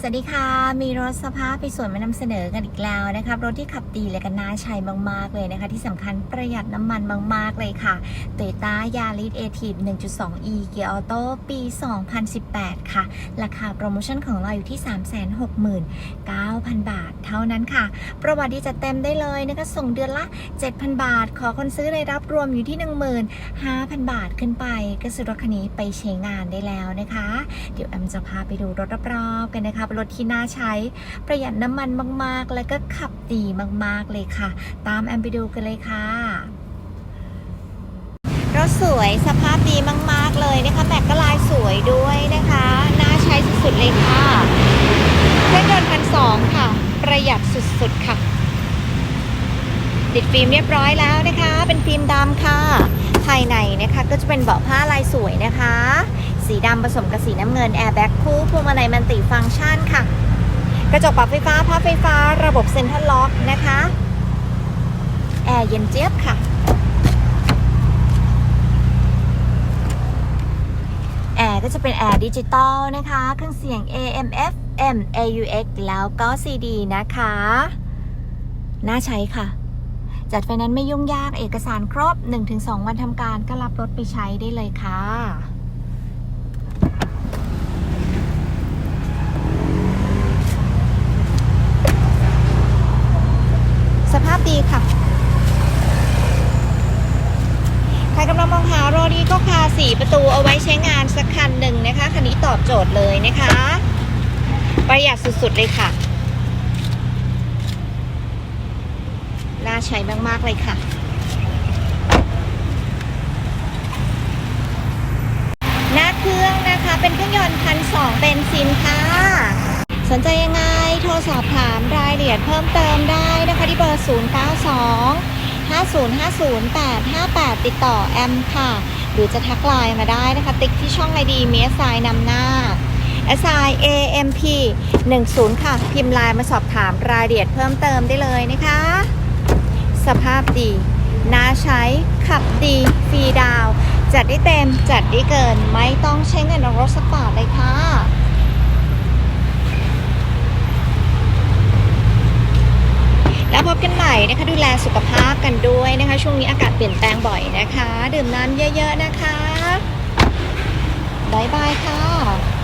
สวัสดีค่ะ มีรถสภาพไปสวนมานำเสนอกันอีกแล้วนะคะรถที่ขับดีและก็น่าใช้มาก ๆ เลยนะคะ ที่สำคัญประหยัดน้ำมันมาก ๆ เลยค่ะ Toyota Yaris a t i v 1.2e Gear Auto ปี 2018 ค่ะ ราคาโปรโมชั่นของเราอยู่ที่ 369,000 บาท เท่านั้นค่ะ ประวัติที่จะเต็มได้เลยนะคะ ส่งเดือนละ 7,000 บาท ขอคนซื้อรายรับรวมอยู่ที่ 15,000 บาทขึ้นไป ก็ซื้อรถคันนี้ไปใช้งานได้แล้วนะคะ เดี๋ยวแอมจะพาไปดูรถรอบๆกันนะคะเป็นรถที่น่าใช้ ประหยัดน้ำมันมากๆ และก็ขับดีมากๆเลยค่ะ ตามแอมไปดูกันเลยค่ะรถสวยสภาพดีมาก ๆ เลยนะคะแม็กก็ลายสวยด้วยนะคะ น่าใช้สุด ๆ เลยค่ะเครื่องยนต์พันสองค่ะ ประหยัดสุด ๆ ค่ะ ติดฟิล์มเรียบร้อยแล้วนะคะ เป็นฟิล์มดำค่ะ ภายในนะคะก็จะเป็นเบาะผ้าลายสวยนะคะ สีดำผสมกับสีน้ำเงินแอร์แบ็กคู่พวงมาลัยมันติฟังก์ชันค่ะ กระจกปรับไฟฟ้าพับไฟฟ้าระบบเซ็นทรัลล็อกนะคะแอร์เย็นเจี๊ยบค่ะแอร์ก็จะเป็นแอร์ดิจิตอลนะคะ เครื่องเสียง AM FM AUX แล้วก็ CD นะคะ น่าใช้ค่ะ จัดไฟนั้นซ์ไม่ยุ่งยากเอกสารครบ 1-2 วันทำการก็รับรถไปใช้ได้เลยค่ะ สภาพดี ค่ะ ใครกำลังมองหาโรดีก็คาสี่ประตูเอาไว้ใช้งานสักคันหนึ่งนะคะ คันนี้ตอบโจทย์เลยนะคะ ประหยัดสุดๆเลยค่ะ น่าใช้มากๆเลยค่ะหน้าเครื่องนะคะ เป็นเครื่องยนต์พันสองเบนซินค่ะ สนใจยังไงโทรสอบถามรายละเอียดเพิ่มเติมได้นะคะที่เบอร์ 0 9 2 5 0 5 0 8 5 8 ติดต่อแอมค่ะ หรือจะทักไลน์มาได้นะคะ ติ๊กที่ช่องไอดีเมียสายนำหน้า s i AMP 10ค่ะ พิมพ์ไลน์มาสอบถามรายละเอียดเพิ่มเติมได้เลยนะคะ สภาพดี น่าใช้ ขับดี ฟรีดาว จัดได้เต็ม จัดได้เกิน ไม่ต้องใช้เงินรถสปอร์ตเลยค่ะ แล้วพบกันใหม่ นะคะดูแลสุขภาพกันด้วยนะคะ ช่วงนี้อากาศเปลี่ยนแปลงบ่อยนะคะ ดื่มน้ำเยอะ ๆ นะคะบ๊ายบายค่ะ